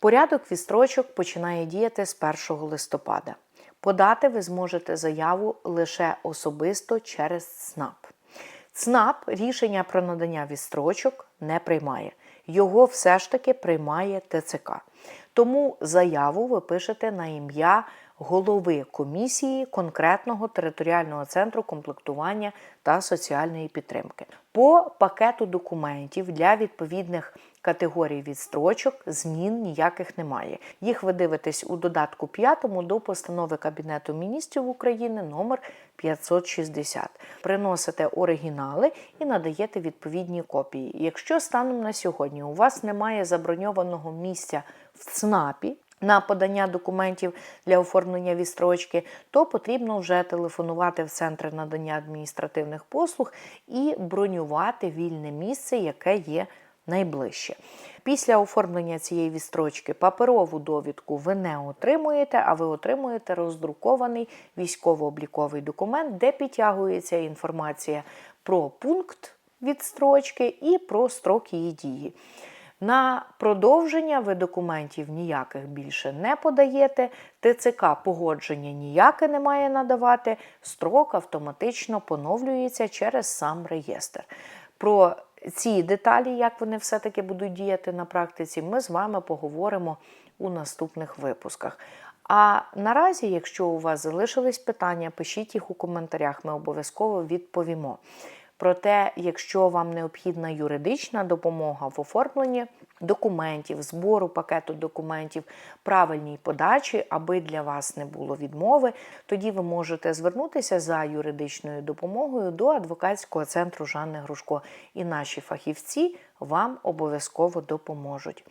Порядок вістрочок починає діяти з 1 листопада. Подати ви зможете заяву лише особисто через ЦНАП. ЦНАП рішення про надання відстрочок не приймає. Його все ж таки приймає ТЦК. Тому заяву ви пишете на ім'я голови комісії конкретного територіального центру комплектування та соціальної підтримки. По пакету документів для відповідних категорій відстрочок змін ніяких немає. Їх ви дивитесь у додатку 5 до постанови Кабінету міністрів України номер 560. Приносите оригінали і надаєте відповідні копії. Якщо станом на сьогодні у вас немає заброньованого місця в ЦНАПі, на подання документів для оформлення відстрочки, то потрібно вже телефонувати в центр надання адміністративних послуг і бронювати вільне місце, яке є найближче. Після оформлення цієї відстрочки паперову довідку ви не отримуєте, а ви отримуєте роздрукований військово-обліковий документ, де підтягується інформація про пункт відстрочки і про строк її дії. На продовження ви документів ніяких більше не подаєте, ТЦК погодження ніяке не має надавати, строк автоматично поновлюється через сам реєстр. Про ці деталі, як вони все-таки будуть діяти на практиці, ми з вами поговоримо у наступних випусках. А наразі, якщо у вас залишились питання, пишіть їх у коментарях, ми обов'язково відповімо. Проте, якщо вам необхідна юридична допомога в оформленні документів, збору пакету документів, правильній подачі, аби для вас не було відмови, тоді ви можете звернутися за юридичною допомогою до адвокатського центру Жанни Грушко, і наші фахівці вам обов'язково допоможуть.